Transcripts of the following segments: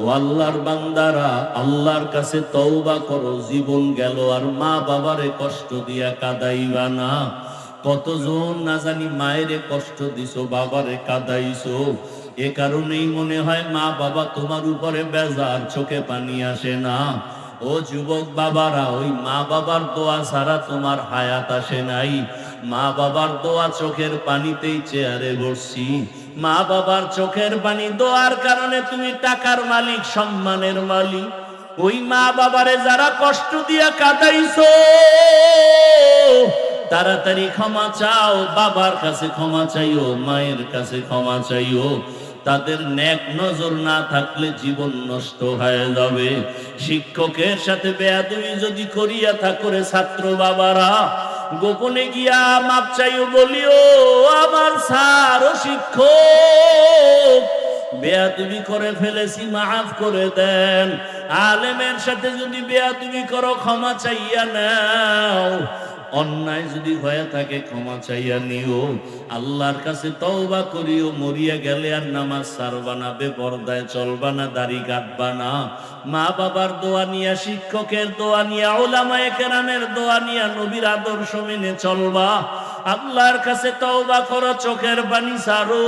ও আল্লাহর বান্দারা, আল্লাহর কাছে তওবা করো, জীবন গেল আর মা বাবারে কষ্ট দিয়া কাদাইবা না। কতজন না জানি মায়েরে কষ্ট দিছো, বাবারে কাদাইছো। এ কারণেই মনে হয় মা বাবা তোমার উপরে বেজার, চোখে পানি আসে না। ও যুবক বাবারা, ওই মা বাবার দোয়া ছাড়া তোমার হায়াত আসে নাই। মা বাবার দোয়া চোখের পানিতেই চেয়ারে বসছি। মা বাবার চোখের পানি দোয়ার কারণে তুমি টাকার মালিক, সম্মানের মালিক। ওই মা বাবারে যারা কষ্ট দিয়া কাটাইছো, তাড়াতাড়ি ক্ষমা চাও। বাবার কাছে ক্ষমা চাইও, মায়ের কাছে ক্ষমা চাইও। তাদের ন্যাক নজর না থাকলে জীবন নষ্ট হয়ে যাবে। শিক্ষকের সাথে বেয়াদবি যদি করিয়া থাকরে ছাত্র বাবারা, গোপনে গিয়া মাপ চাইও, বলিও আমার স্যার ও শিক্ষক। বেয়াদবি করে ফেলেছি, মাফ করে দেন। আলেমের সাথে যদি বেয়াদবি করো, ক্ষমা চাইয়া নাও। অন্যায় যদি হয়ে থাকে, ক্ষমা চাইয়া নিও। আল্লাহর কাছে তওবা করিও, মরিয়া গেলে আর নামাজ সারবা না, বেপরদায় চলবা না, দাড়ি কাটবা না। মা বাবার দোয়া নিয়া, শিক্ষকের দোয়া নিয়া, ওলামায়ে কেরামের দোয়া নিয়া, নবীর আদর্শ মেনে চলবা। আল্লাহর কাছে তওবা করো, চোখের বাণী সারো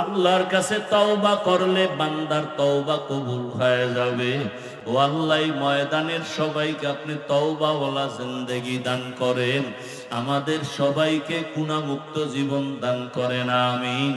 আল্লাহর কাছে তওবা করলে বান্দার তওবা কবুল হয়ে যাবে। ও আল্লাহ ময়দানের সবাইকে আপনি তওবা ওলা জিন্দেগি দান করেন। আমাদের সবাইকে গুণামুক্ত জীবন দান করেন, আমিন।